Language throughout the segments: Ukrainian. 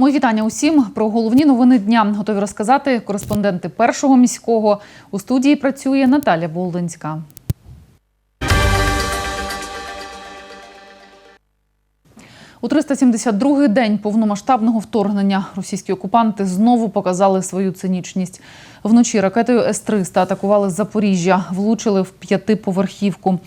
Мої вітання усім про головні новини дня. Готові розказати кореспонденти першого міського. У студії працює Наталя Болдинська. У 372-й день повномасштабного вторгнення російські окупанти знову показали свою цинічність. Вночі ракетою С-300 атакували Запоріжжя, влучили в п'ятиповерхівку.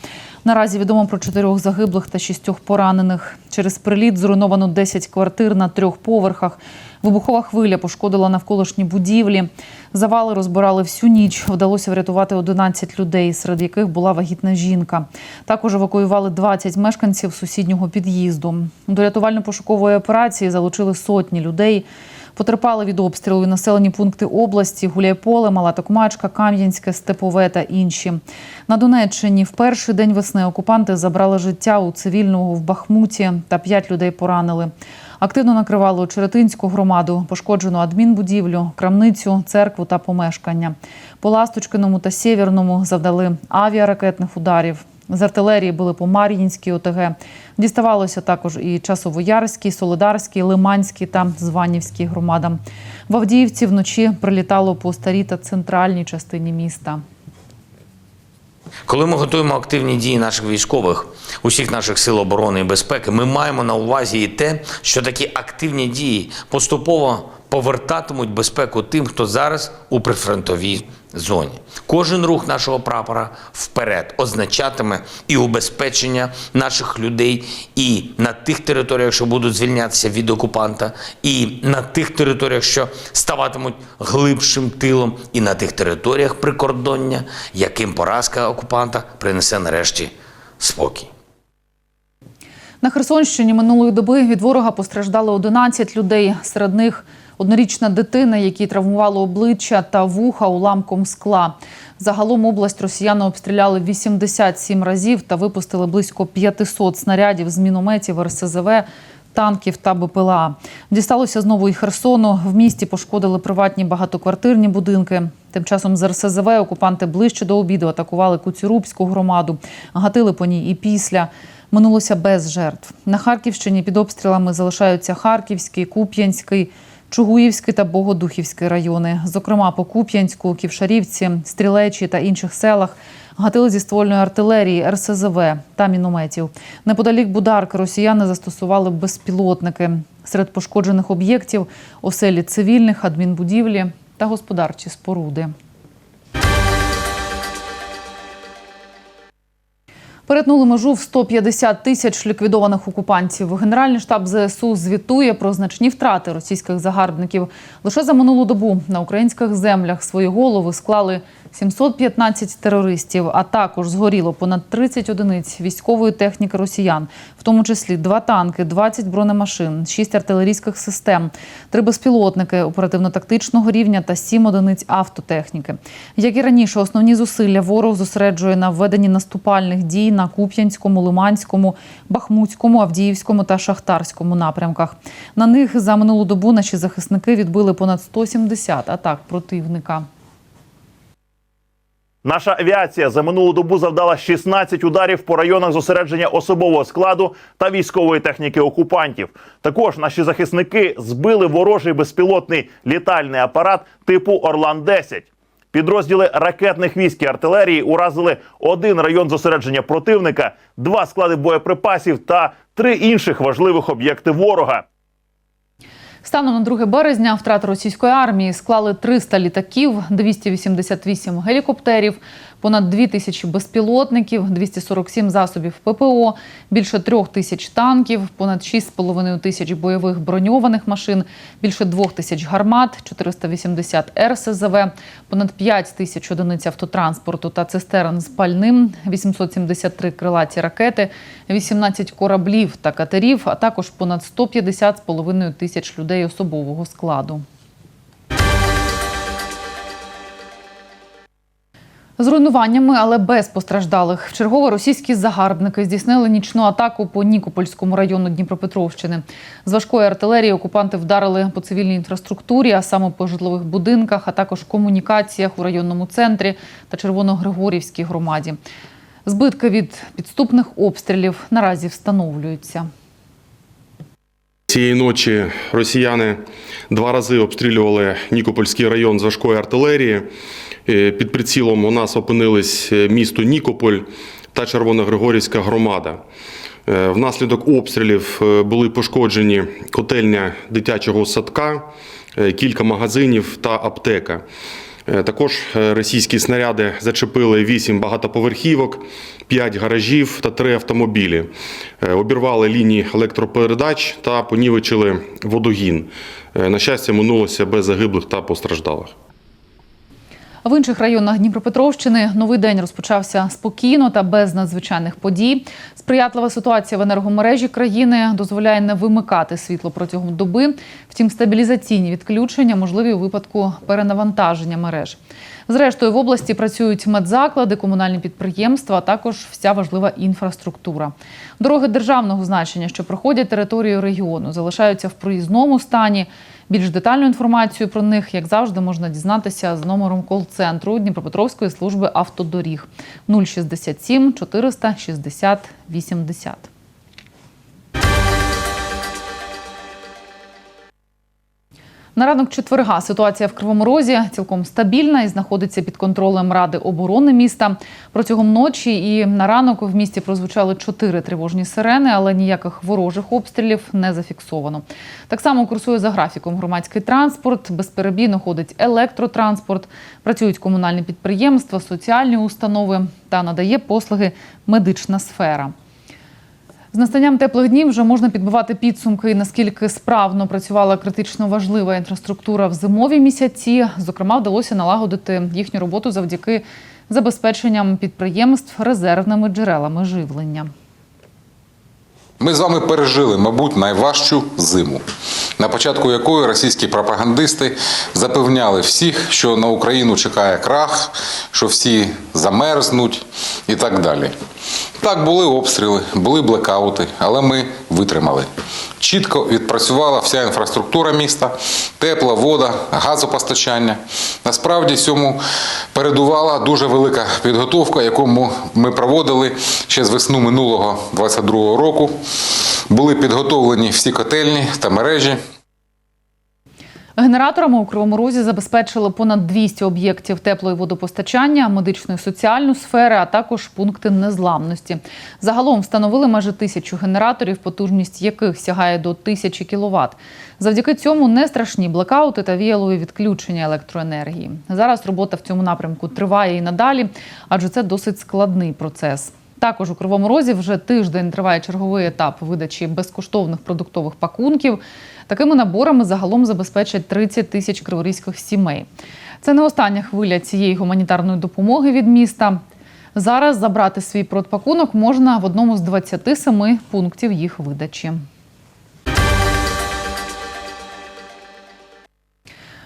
Наразі відомо про чотирьох загиблих та шістьох поранених. Через приліт зруйновано 10 квартир на трьох поверхах. Вибухова хвиля пошкодила навколишні будівлі. Завали розбирали всю ніч. Вдалося врятувати 11 людей, серед яких була вагітна жінка. Також евакуювали 20 мешканців сусіднього під'їзду. До рятувально-пошукової операції залучили сотні людей. Потерпали від обстрілу і населені пункти області: Гуляйполе, Мала Токмачка, Кам'янське, Степове та інші. На Донеччині в перший день весни окупанти забрали життя у цивільного в Бахмуті та п'ять людей поранили. Активно накривали Очеретинську громаду, пошкоджену адмінбудівлю, крамницю, церкву та помешкання. По Ласточкиному та Сєвєрному завдали авіаракетних ударів. З артилерії були по Мар'їнській ОТГ. Діставалося також і Часовоярській, Солидарській, Лиманській та Званівській громадам. В Авдіївці вночі прилітало по старій та центральній частині міста. Коли ми готуємо активні дії наших військових, усіх наших сил оборони і безпеки, ми маємо на увазі і те, що такі активні дії поступово повертатимуть безпеку тим, хто зараз у прифронтовій зоні. Кожен рух нашого прапора вперед означатиме і убезпечення наших людей і на тих територіях, що будуть звільнятися від окупанта, і на тих територіях, що ставатимуть глибшим тилом, і на тих територіях прикордоння, яким поразка окупанта принесе нарешті спокій. На Херсонщині минулої доби від ворога постраждали 11 людей. Серед них однорічна дитина, якій травмувало обличчя та вуха уламком скла. Загалом область росіяни обстріляли 87 разів та випустили близько 500 снарядів з мінометів РСЗВ, танків та БПЛА. Дісталося знову і Херсону. В місті пошкодили приватні багатоквартирні будинки. Тим часом з РСЗВ окупанти ближче до обіду атакували Куцюрубську громаду, гатили по ній і після. Минулося без жертв. На Харківщині під обстрілами залишаються Харківський, Куп'янський, Чугуївський та Богодухівський райони. Зокрема, по Куп'янську, Ківшарівці, Стрілечі та інших селах гатили зі ствольної артилерії, РСЗВ та мінометів. Неподалік Бударки росіяни застосували безпілотники. Серед пошкоджених об'єктів оселі цивільних, адмінбудівлі та господарчі споруди. Перетнули межу в 150 тисяч ліквідованих окупантів. Генеральний штаб ЗСУ звітує про значні втрати російських загарбників. Лише за минулу добу на українських землях свої голови склали 715 терористів, а також згоріло понад 30 одиниць військової техніки росіян, в тому числі два танки, 20 бронемашин, 6 артилерійських систем, три безпілотники оперативно-тактичного рівня та 7 одиниць автотехніки. Як і раніше, основні зусилля ворог зосереджує на введенні наступальних дій на Куп'янському, Лиманському, Бахмутському, Авдіївському та Шахтарському напрямках. На них за минулу добу наші захисники відбили понад 170 атак противника. Наша авіація за минулу добу завдала 16 ударів по районах зосередження особового складу та військової техніки окупантів. Також наші захисники збили ворожий безпілотний літальний апарат типу Орлан 10 Підрозділи ракетних військ і артилерії уразили один район зосередження противника, два склади боєприпасів та три інших важливих об'єкти ворога. Станом на 2 березня втрати російської армії склали 300 літаків, 288 гелікоптерів, понад 2 тисячі безпілотників, 247 засобів ППО, більше 3 тисяч танків, понад 6,5 тисяч бойових броньованих машин, більше 2 тисяч гармат, 480 РСЗВ, понад 5 тисяч одиниць автотранспорту та цистерн з пальним, 873 крилаті ракети, 18 кораблів та катерів, а також понад 150,5 тисяч людей особового складу. З руйнуваннями, але без постраждалих. Вчергово російські загарбники здійснили нічну атаку по Нікопольському району Дніпропетровщини. З важкої артилерії окупанти вдарили по цивільній інфраструктурі, а саме по житлових будинках, а також комунікаціях у районному центрі та Червоногригорівській громаді. Збитки від підступних обстрілів наразі встановлюються. Цієї ночі росіяни два рази обстрілювали Нікопольський район з важкої артилерії. Е, Під прицілом у нас опинились е, місто Нікополь та Червоногригорівська громада. Е, Внаслідок обстрілів були пошкоджені котельня дитячого садка, кілька магазинів та аптека. Також російські снаряди зачепили 8 багатоповерхівок, 5 гаражів та 3 автомобілі. Обірвали лінії електропередач та понівечили водогін. На щастя, минулося без загиблих та постраждалих. В інших районах Дніпропетровщини новий день розпочався спокійно та без надзвичайних подій. Сприятлива ситуація в енергомережі країни дозволяє не вимикати світло протягом доби. Втім, стабілізаційні відключення можливі у випадку перенавантаження мереж. Зрештою, в області працюють медзаклади, комунальні підприємства, а також вся важлива інфраструктура. Дороги державного значення, що проходять територію регіону, залишаються в проїзному стані. Більш детальну інформацію про них, як завжди, можна дізнатися з номером кол-центру Дніпропетровської служби автодоріг 067 460 80. На ранок четверга ситуація в Кривому Розі цілком стабільна і знаходиться під контролем Ради оборони міста. Протягом ночі і на ранок в місті прозвучали чотири тривожні сирени, але ніяких ворожих обстрілів не зафіксовано. Так само курсує за графіком громадський транспорт, безперебійно ходить електротранспорт, працюють комунальні підприємства, соціальні установи та надає послуги медична сфера. З настанням теплих днів вже можна підбивати підсумки, наскільки справно працювала критично важлива інфраструктура в зимові місяці. Зокрема, вдалося налагодити їхню роботу завдяки забезпеченням підприємств резервними джерелами живлення. Ми з вами пережили, мабуть, найважчу зиму, на початку якої російські пропагандисти запевняли всіх, що на Україну чекає крах, що всі замерзнуть і так далі. Так, були обстріли, були блекаути, але ми витримали. Чітко відпрацювала вся інфраструктура міста, тепла вода, газопостачання. Насправді цьому передувала дуже велика підготовка, яку ми- проводили ще з весну минулого 22 року. Були підготовлені всі котельні та мережі. Генераторами у Кривому Розі забезпечили понад 200 об'єктів теплої водопостачання, медичної соціальну сфери, а також пункти незламності. Загалом встановили майже тисячу генераторів, потужність яких сягає до тисячі кіловат. Завдяки цьому не страшні блекаути та віялові відключення електроенергії. Зараз робота в цьому напрямку триває і надалі, адже це досить складний процес. Також у Кривому Розі вже тиждень триває черговий етап видачі безкоштовних продуктових пакунків. Такими наборами загалом забезпечать 30 тисяч криворізьких сімей. Це не остання хвиля цієї гуманітарної допомоги від міста. Зараз забрати свій продпакунок можна в одному з 27 пунктів їх видачі.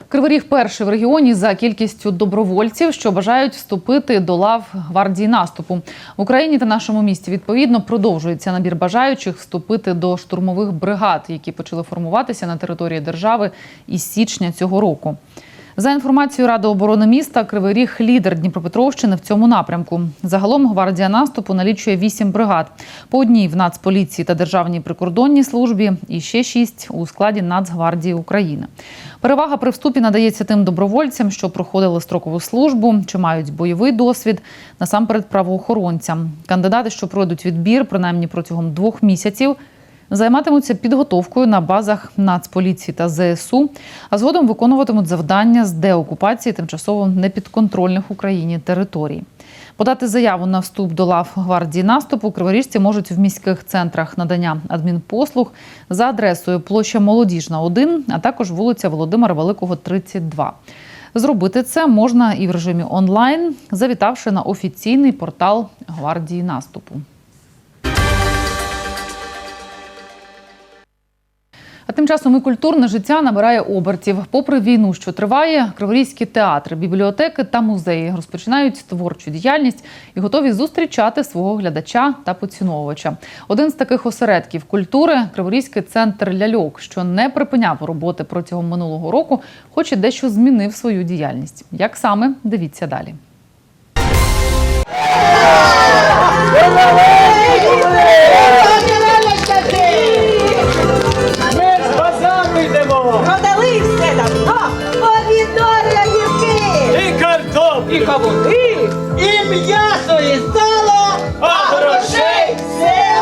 Кривий Ріг перший в регіоні за кількістю добровольців, що бажають вступити до лав гвардії наступу в Україні та нашому місті. Відповідно, продовжується набір бажаючих вступити до штурмових бригад, які почали формуватися на території держави із січня цього року. За інформацією Ради оборони міста, Кривий Ріг лідер Дніпропетровщини в цьому напрямку. Загалом гвардія наступу налічує вісім бригад, по одній в Нацполіції та Державній прикордонній службі, і ще шість у складі Нацгвардії України. Перевага при вступі надається тим добровольцям, що проходили строкову службу чи мають бойовий досвід, насамперед правоохоронцям. Кандидати, що пройдуть відбір, принаймні протягом двох місяців. Займатимуться підготовкою на базах Нацполіції та ЗСУ, а згодом виконуватимуть завдання з деокупації тимчасово непідконтрольних Україні територій. Подати заяву на вступ до лав гвардії наступу криворіжці можуть в міських центрах надання адмінпослуг за адресою площа Молодіжна, 1, а також вулиця Володимира Великого, 32. Зробити це можна і в режимі онлайн, завітавши на офіційний портал гвардії наступу. А тим часом і культурне життя набирає обертів. Попри війну, що триває, криворізькі театри, бібліотеки та музеї розпочинають творчу діяльність і готові зустрічати свого глядача та поціновувача. Один з таких осередків культури Криворізький центр ляльок, що не припиняв роботи протягом минулого року, хоч і дещо змінив свою діяльність. Як саме дивіться далі. і кавуни, і м'ясо, і сало, а грошей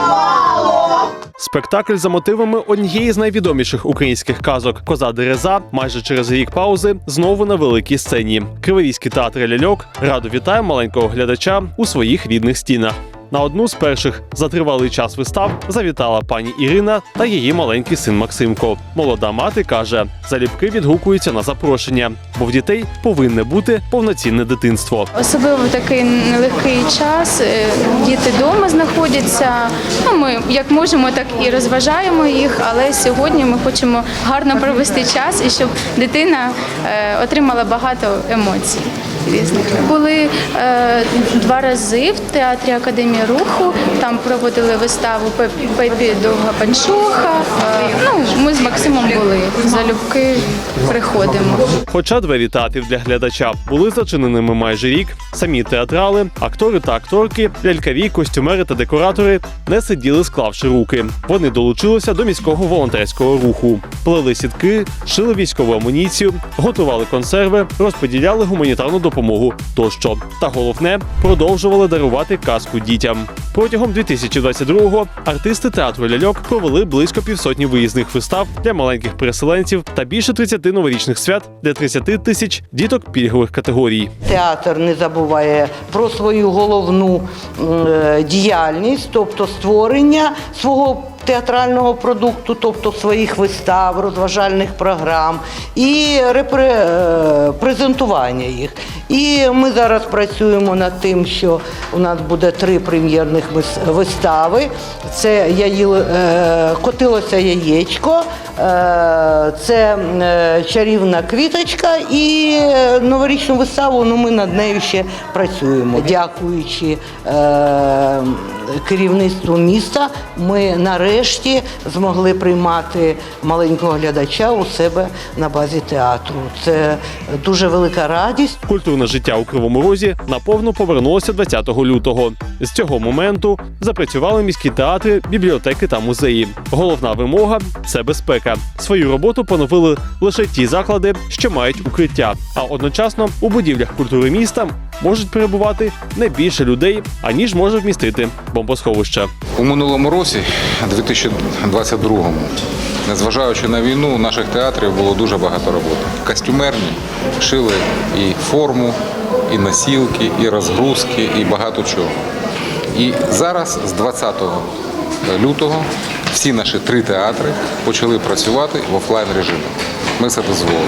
мало. Спектакль за мотивами однієї з найвідоміших українських казок Коза Дереза майже через рік паузи знову на великій сцені. Кривийський театр ляльок радо вітає маленького глядача у своїх рідних стінах. На одну з перших за тривалий час вистав завітала пані Ірина та її маленький син Максимко. Молода мати каже, залюбки відгукуються на запрошення, бо в дітей повинне бути повноцінне дитинство. Особливо такий нелегкий час. е, Діти вдома знаходяться. Ну, ми як можемо, так і розважаємо їх. Але сьогодні ми хочемо гарно провести час і щоб дитина е, отримала багато емоцій. Різних були е, два рази в театрі Академії руху. Там проводили виставу «Пеп- Пепі Довга Панчоха. Е, ну, ми з Максимом були залюбки приходимо. Хоча двері театрів для глядача були зачиненими майже рік, самі театрали, актори та акторки, лялькарі, костюмери та декоратори не сиділи, склавши руки. Вони долучилися до міського волонтерського руху, плели сітки, шили військову амуніцію, готували консерви, розподіляли гуманітарну допомогу тощо. Та головне продовжували дарувати казку дітям. Протягом 2022-го артисти театру ляльок провели близько півсотні виїзних вистав для маленьких переселенців та більше 30 новорічних свят для 30 тисяч діток пільгових категорій. Театр не забуває про свою головну е, діяльність, тобто створення свого театрального продукту, тобто своїх вистав, розважальних програм і репре... е, презентування їх. І ми зараз працюємо над тим, що у нас буде три прем'єрних вистави. Це яї... е, котилося яєчко, е, це е, чарівна квіточка і новорічну виставу. Ну ми над нею ще працюємо. Дякуючи е, керівництву міста, ми нарешті змогли приймати маленького глядача у себе на базі театру. Це дуже велика радість. Культурне життя у Кривому Розі наповно повернулося 20 лютого. З цього моменту запрацювали міські театри, бібліотеки та музеї. Головна вимога це безпека. Свою роботу поновили лише ті заклади, що мають укриття. А одночасно у будівлях культури міста можуть перебувати не більше людей, аніж може вмістити бомбосховище. У минулому році, 2022-му, незважаючи на війну, у наших театрів було дуже багато роботи. Костюмерні шили і форму, і носілки, і розгрузки, і багато чого. І зараз, з 20 лютого, всі наші три театри почали працювати в офлайн режимі. Ми це дозволили.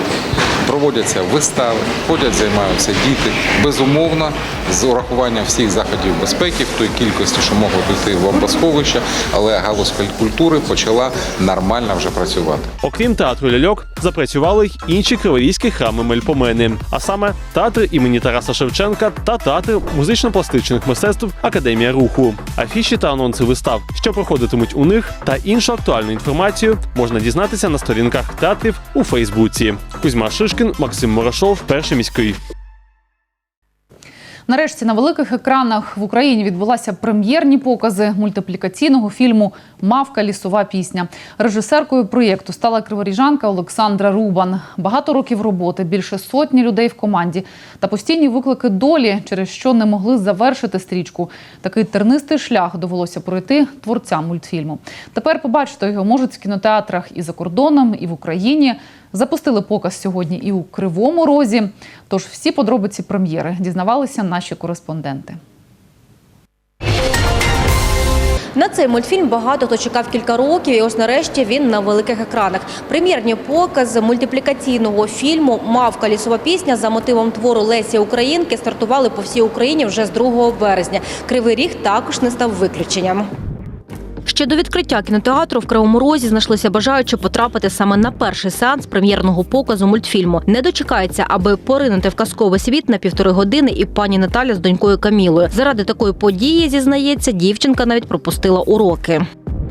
Проводяться вистави, ходять, займаються діти. Безумовно, з урахуванням всіх заходів безпеки в той кількості, що можуть йти в бомбосховища, але галузь культури почала нормально вже працювати. Окрім театру ляльок, запрацювали й інші криворізькі храми Мельпомени, а саме театр імені Тараса Шевченка та театр музично-пластичних мистецтв Академія руху. Афіші та анонси вистав, що проходитимуть у них, та іншу актуальну інформацію можна дізнатися на сторінках театрів у Фейсбуці. Кузьма Шишкін, Максим Морошов, перший міський. Нарешті на великих екранах в Україні відбулася прем'єрні покази мультиплікаційного фільму Мавка лісова пісня. Режисеркою проєкту стала криворіжанка Олександра Рубан. Багато років роботи, більше сотні людей в команді та постійні виклики долі, через що не могли завершити стрічку. Такий тернистий шлях довелося пройти творцям мультфільму. Тепер побачити його можуть в кінотеатрах і за кордоном, і в Україні. Запустили показ сьогодні і у Кривому Розі. Тож всі подробиці прем'єри дізнавалися наші кореспонденти. На цей мультфільм багато хто чекав кілька років, і ось нарешті він на великих екранах. Прем'єрні покази мультиплікаційного фільму Мавка лісова пісня за мотивом твору Лесі Українки стартували по всій Україні вже з 2 березня. Кривий ріг також не став виключенням. Ще до відкриття кінотеатру в Кривому Розі знайшлися бажаючи потрапити саме на перший сеанс прем'єрного показу мультфільму. Не дочекається, аби поринути в казковий світ на півтори години, і пані Наталя з донькою Камілою. Заради такої події зізнається, дівчинка навіть пропустила уроки.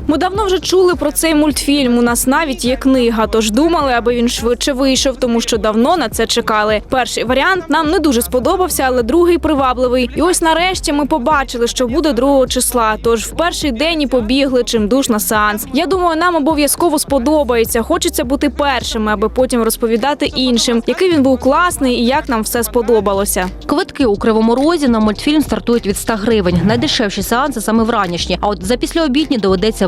Ми давно вже чули про цей мультфільм. У нас навіть є книга, тож думали, аби він швидше вийшов, тому що давно на це чекали. Перший варіант нам не дуже сподобався, але другий привабливий. І ось нарешті ми побачили, що буде 2 числа. Тож в перший день і побігли чимдуж на сеанс. Я думаю, нам обов'язково сподобається. Хочеться бути першими, аби потім розповідати іншим, який він був класний і як нам все сподобалося. Квитки у Кривому Розі на мультфільм стартують від 100 гривень. Найдешевші сеанси саме вранішні. А от за післяобідні доведеться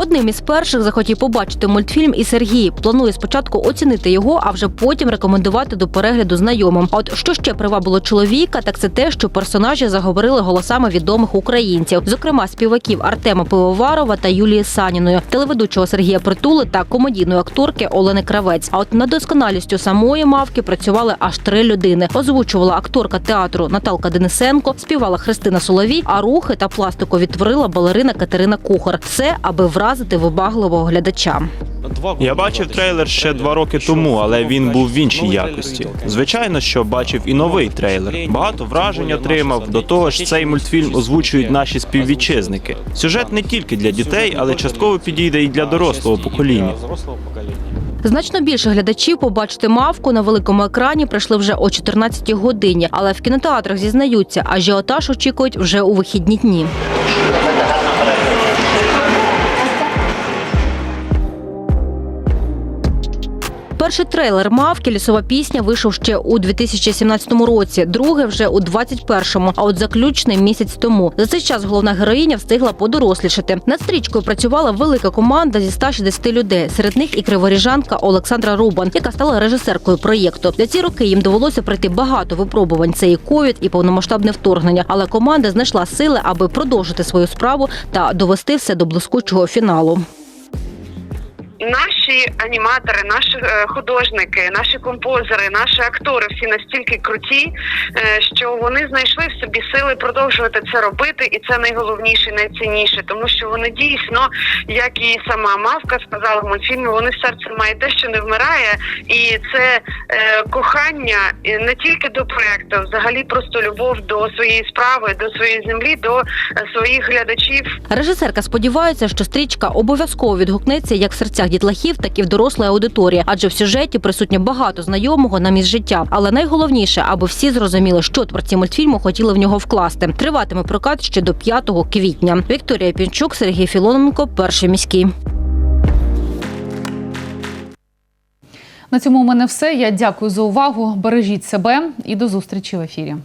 Одним із перших захотів побачити мультфільм і Сергій. Планує спочатку оцінити його, а вже потім рекомендувати до перегляду знайомим. А от що ще привабило чоловіка, так це те, що персонажі заговорили голосами відомих українців, зокрема співаків Артема Пивоварова та Юлії Саніної, телеведучого Сергія Притули та комедійної акторки Олени Кравець. А от над досконалістю самої мавки працювали аж три людини. Озвучувала акторка театру Наталка Денисенко, співала Христина Соловій, а рухи та пластику відтворила балерина Катерина Кухар. Все, аби вразити вибагливого глядача. Я бачив трейлер ще два роки тому, але він був в іншій якості. Звичайно, що бачив і новий трейлер. Багато вражень отримав. До того ж, цей мультфільм озвучують наші співвітчизники. Сюжет не тільки для дітей, але частково підійде і для дорослого покоління. Значно більше глядачів побачити мавку на великому екрані прийшли вже о 14 годині, але в кінотеатрах зізнаються, ажіотаж очікують вже у вихідні дні. Перший трейлер мавки лісова пісня вийшов ще у 2017 році, другий вже у 2021, а от заключний місяць тому. За цей час головна героїня встигла подорослішати. Над стрічкою працювала велика команда зі 160 людей. Серед них і криворіжанка Олександра Рубан, яка стала режисеркою проєкту. За ці роки їм довелося пройти багато випробувань. Це і ковід, і повномасштабне вторгнення. Але команда знайшла сили, аби продовжити свою справу та довести все до блискучого фіналу. Наші аніматори, наші е, художники, наші композери, наші актори всі настільки круті, е, що вони знайшли в собі сили продовжувати це робити, і це найголовніше, найцінніше, тому що вони дійсно, як і сама мавка сказала в мультфільмі, вони в серці мають те, що не вмирає, і це е, кохання не тільки до проекту, взагалі просто любов до своєї справи, до своєї землі, до своїх глядачів. Режисерка сподівається, що стрічка обов'язково відгукнеться як в серцях дітлахів, так і в дорослої аудиторії, адже в сюжеті присутнє багато знайомого на місць життя. Але найголовніше, аби всі зрозуміли, що творці мультфільму хотіли в нього вкласти. Триватиме прокат ще до 5 квітня. Вікторія Пінчук, Сергій Філоненко, перший міський. На цьому у мене все. Я дякую за увагу. Бережіть себе і до зустрічі в ефірі.